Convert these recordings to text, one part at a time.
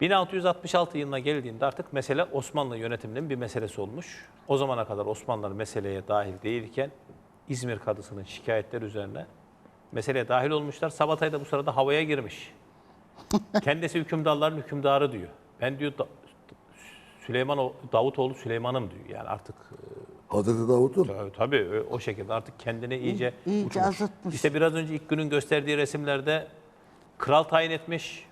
1666 yılına geldiğinde artık mesele Osmanlı yönetiminin bir meselesi olmuş. O zamana kadar Osmanlılar meseleye dahil değilken İzmir Kadısı'nın şikayetleri üzerine meseleye dahil olmuşlar. Sabatay da bu sırada havaya girmiş. Kendisi hükümdarların hükümdarı diyor. Ben diyor Da- Süleyman Davutoğlu Süleyman'ım diyor. Yani artık e, Hazreti Davut'un Tabii, tabii ö- o şekilde artık kendini iyice iyice uçmuş. azıtmış. İşte biraz önce ilk günün gösterdiği resimlerde kral tayin etmiş.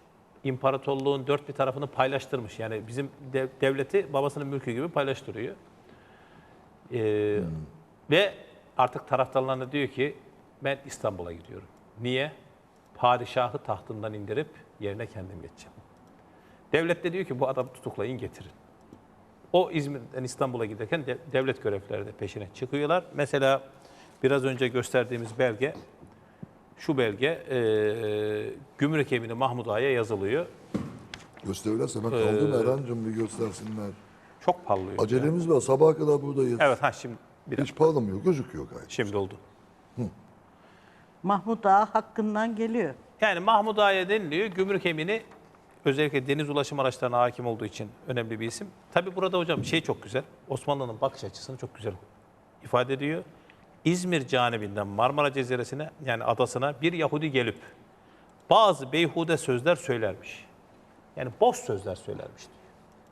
İmparatorluğun dört bir tarafını paylaştırmış. Yani bizim dev- devleti babasının mülkü gibi paylaştırıyor. Ee, Ve artık taraftarlarına diyor ki ben İstanbul'a gidiyorum. Niye? Padişahı tahtından indirip yerine kendim geçeceğim. Devlet de diyor ki bu adamı tutuklayın getirin. O İzmir'den İstanbul'a giderken de- devlet görevlileri de peşine çıkıyorlar. Mesela biraz önce gösterdiğimiz belge, şu belge e, Gümrük Emini Mahmud Ağa'ya yazılıyor. gösterirlerse ben Ee, kaldım Erhan'cığım bir göstersinler. Çok parlıyor. Acelemiz var sabaha kadar buradayız. Evet ha şimdi bir Hiç parlamıyor gözüküyor gayet. Şimdi oldu. Mahmut Ağa hakkından geliyor. Yani Mahmud Ağa'ya deniliyor. Gümrük Emini özellikle deniz ulaşım araçlarına hakim olduğu için önemli bir isim. Tabi burada hocam şey çok güzel. Osmanlı'nın bakış açısını çok güzel ifade ediyor. İzmir canibinden Marmara Ceziresine yani adasına bir Yahudi gelip bazı beyhude sözler söylermiş. Yani boş sözler söylermiş diyor.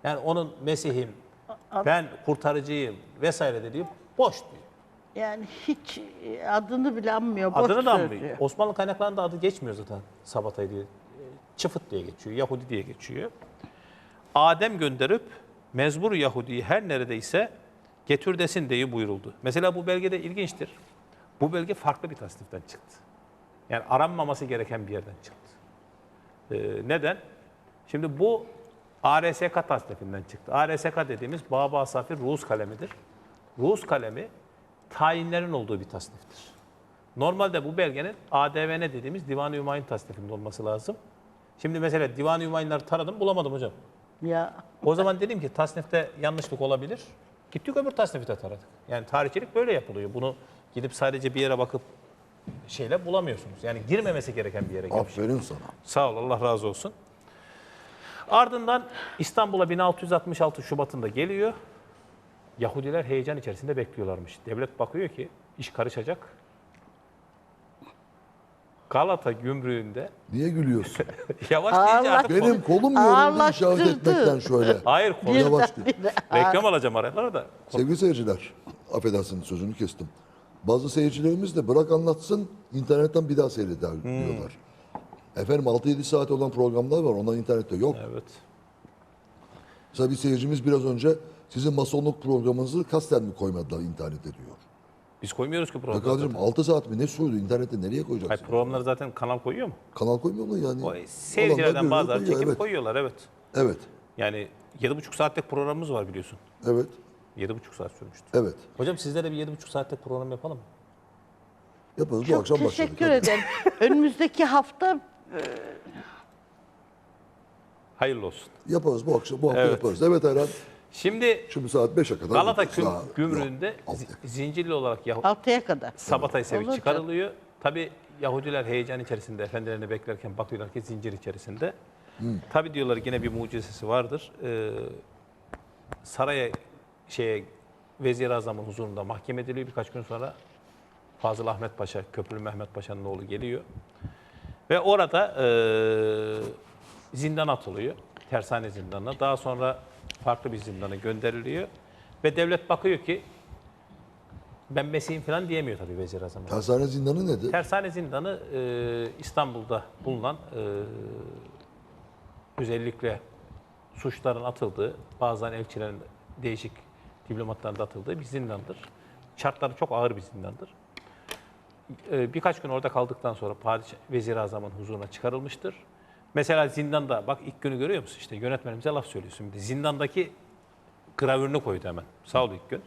Yani onun Mesih'im, ben kurtarıcıyım vesaire de diyor. Boş diyor. Yani hiç e, adını bile anmıyor. Boş Adını da anmıyor. Osmanlı kaynaklarında adı geçmiyor zaten Sabatay diye. E, Çıfıt diye geçiyor, Yahudi diye geçiyor. Adem gönderip mezbur Yahudi'yi her neredeyse getir desin diye buyuruldu. Mesela bu belgede ilginçtir. Bu belge farklı bir tasniften çıktı. Yani aranmaması gereken bir yerden çıktı. Ee, neden? Şimdi bu ARSK tasnifinden çıktı. ARSK dediğimiz Baba Safi Rus kalemidir. Rus kalemi tayinlerin olduğu bir tasniftir. Normalde bu belgenin ADVN dediğimiz Divan-ı Hümayun tasnifinde olması lazım. Şimdi mesela Divan-ı Hümayunları taradım bulamadım hocam. Ya O zaman dedim ki tasnifte yanlışlık olabilir. Gittik öbür tasnifte taradık. Yani tarihçilik böyle yapılıyor. Bunu gidip sadece bir yere bakıp şeyle bulamıyorsunuz. Yani girmemesi gereken bir yere girmiş. Aferin sana. Sağ ol Allah razı olsun. Ardından İstanbul'a 1666 Şubat'ında geliyor. Yahudiler heyecan içerisinde bekliyorlarmış. Devlet bakıyor ki iş karışacak. Galata gümrüğünde Niye gülüyorsun? yavaş deyince Allah- artık Benim kolum yoruldu işaret Ağırlaştırdı. etmekten şöyle. Hayır konu Yavaş diyor. birdenbire. reklam alacağım aralara da. Sevgili seyirciler, affedersiniz sözünü kestim. Bazı seyircilerimiz de bırak anlatsın, internetten bir daha seyreder Hmm. diyorlar. Efendim 6-7 saat olan programlar var, onlar internette yok. Evet. Mesela bir seyircimiz biraz önce sizin masonluk programınızı kasten mi koymadılar internete diyor. Biz koymuyoruz ki programı. kardeşim 6 saat mi ne sürdü internette nereye koyacaksın? Hayır, programları zaten kanal koyuyor mu? Kanal koymuyor mu yani? O seyircilerden bazıları koyuyor, çekip evet. koyuyorlar evet. Evet, Yani 7,5 saatlik programımız var biliyorsun. evet, 7,5 saat sürmüştü. evet. Hocam sizlere bir 7,5 saatlik program yapalım mı? Yaparız bu çok akşam başladık. teşekkür hadi. ederim. Önümüzdeki hafta Hayırlı olsun. Yaparız bu akşam, bu hafta Evet. yaparız. Evet Erhan, Şimdi şimdi saat 5'e kadar. Galata güm- Daha- gümrüğünde Yok, altı. zi- zincirli olarak Yahu- 6'ya kadar. Sabatay Sevik Olur çıkarılıyor. Tabi Yahudiler heyecan içerisinde efendilerini beklerken bakıyorlar ki zincir içerisinde. Tabi diyorlar yine bir mucizesi vardır. Ee, saraya şeye Vezir Azam'ın huzurunda mahkeme ediliyor. Birkaç gün sonra Fazıl Ahmet Paşa, Köprülü Mehmet Paşa'nın oğlu geliyor. Ve orada eee zindan atılıyor. Tersane zindanına. Daha sonra farklı bir zindana gönderiliyor. Ve devlet bakıyor ki ben Mesih'im falan diyemiyor tabii Vezir Azam. Tersane zindanı nedir? Tersane zindanı eee, İstanbul'da bulunan eee, özellikle suçların atıldığı, bazen elçilerin değişik diplomatların da atıldığı bir zindandır. Şartları çok ağır bir zindandır. Eee, birkaç gün orada kaldıktan sonra Padişah Vezir Azam'ın huzuruna çıkarılmıştır. Mesela zindanda bak ilk günü görüyor musun işte yönetmenimize laf söylüyorsun. Bir de Zindandaki gravürünü koydu hemen. Sağ ol ilk gün.